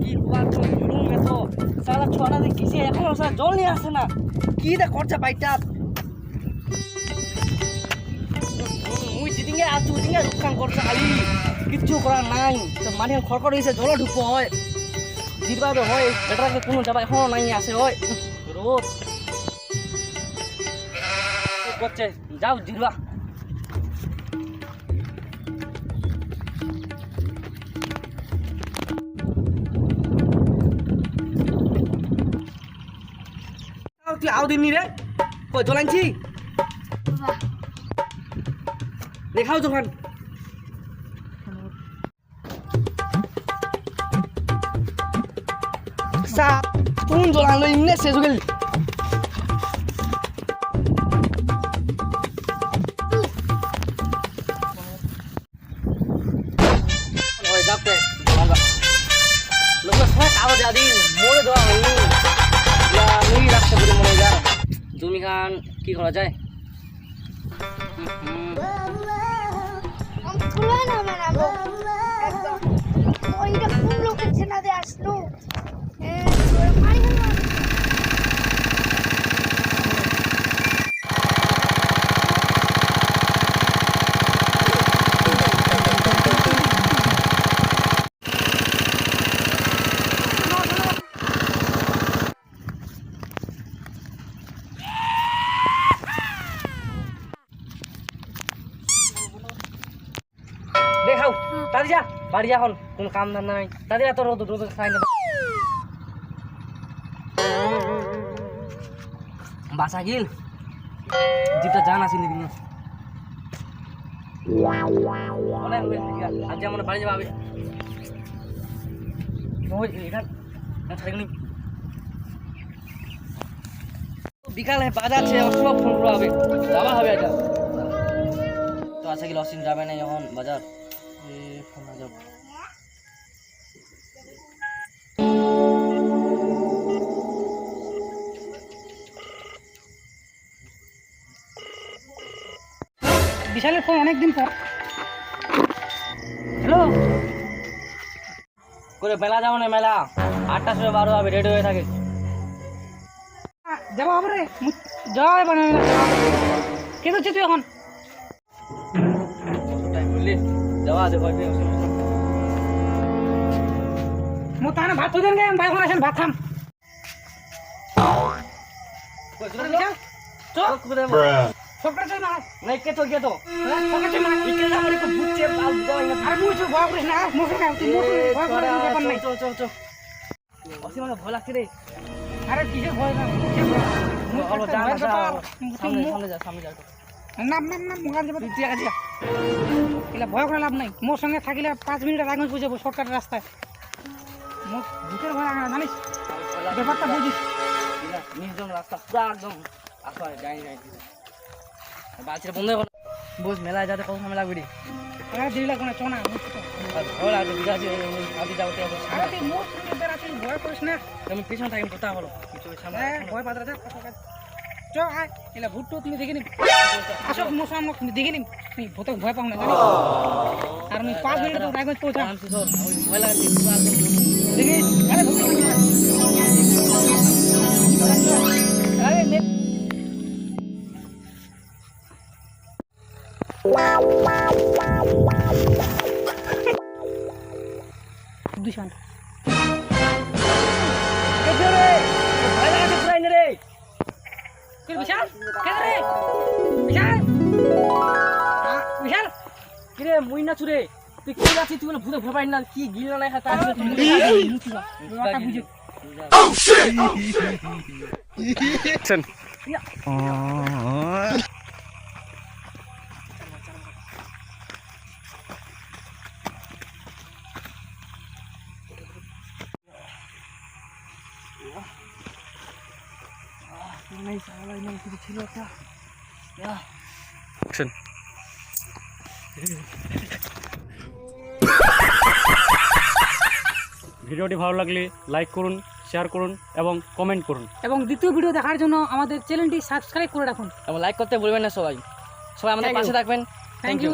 কি তো জুলুম এত? সারা কিসে? এখনও সারা জল নিয়ে আসে না। কি দে খরচা বাইটা মুই যেদিনকে আছো ওদিনকে রুখান করছে খালি কিচ্ছু করার নাই। মাটি খড়খড় হয়েছে ঢুকবো হয়। জিতবা তো হয় কোনো যাবা এখনও নাই আসে হয়। রোদ। করছে, যাও জিরবা। তুই আও দিননি রে? কই জলাইছি দেখাও যখন সা জল আনলো? ইমনে শেষ গেল খান কি করা যায় হুম, দেখাও তাড়ি যা বাড়ি যা এখন কোনো কাম ধান্দা নাই। তাড়ি যা তোর রোদ রোদ খাই না। বাসা গিল। জিপটা জান আসি নিবি না? অনেক গেছে, আজ যেমন বাড়ি যাবে বিকালে বাজার আছে সব ফোন করা হবে যাওয়া হবে এটা। তো আশা করি অসীম যাবে না এখন বাজার? ফোন যাব বিশালের ফোন অনেকদিন পর। হ্যালো করে মেলা যাব না মেলা। আটটা সময় বারো হবে রেডি হয়ে থাকে। যাব আবার রে যাওয়া হবে না কে করছিস তুই এখন? টাইম ভয় লাগছে রে। আরে কিসের ভয় না। সামনে মুখ- সামনে যা সামনে যা। নাম নাম নাম মুখান যাবে তুই ঠিক আছে এলা ভয় করে লাভ নাই। মোর সঙ্গে থাকিলে পাঁচ মিনিটের আগে বুঝে যাব শর্টকাট রাস্তায়। মুখ ভূতের ভয় লাগে না জানিস? ব্যাপারটা বুঝিস। নির্জন রাস্তা পুরো একদম আসা যাই যাই বালছিটা বন্ধ গেল বুঝ মেলায় যাতে কত সময় লাগবে রে আর ভয় লাগবে বিরাজি আদি যাব তো আরে মোর সঙ্গে বেড়াচ্ছিস ভয় করিস না। আমি পিছন থাকি কোথাও হলো কিছু সামনে ভয় পাত্রা যা চ আয়। এলা ভূত তুমি দেখে নিবি। আসো সামনে তুমি দেখে তুমি ভূত ভয় পাও না, জানিস? আর আমি পাঁচ মিনিটে তো রাগজ পৌঁছা ভয় একদম দেখিস কে বিশাল কে রে বিশাল বিশাল কিরে মুই না চুরে তুই কি আছিস তুই বলে ভূতে ভয় না কি গিল না খাতা আছে তুই ব্যাপারটা বুঝে নাই সালাই নাই কিছু ছিল একটা ভিডিওটি ভালো লাগলে লাইক করুন শেয়ার করুন এবং কমেন্ট করুন। এবং দ্বিতীয় ভিডিও দেখার জন্য আমাদের চ্যানেলটি সাবস্ক্রাইব করে রাখুন। এবং লাইক করতে ভুলবেন না সবাই। সবাই আমাদের. পাশে থাকবেন। Thank you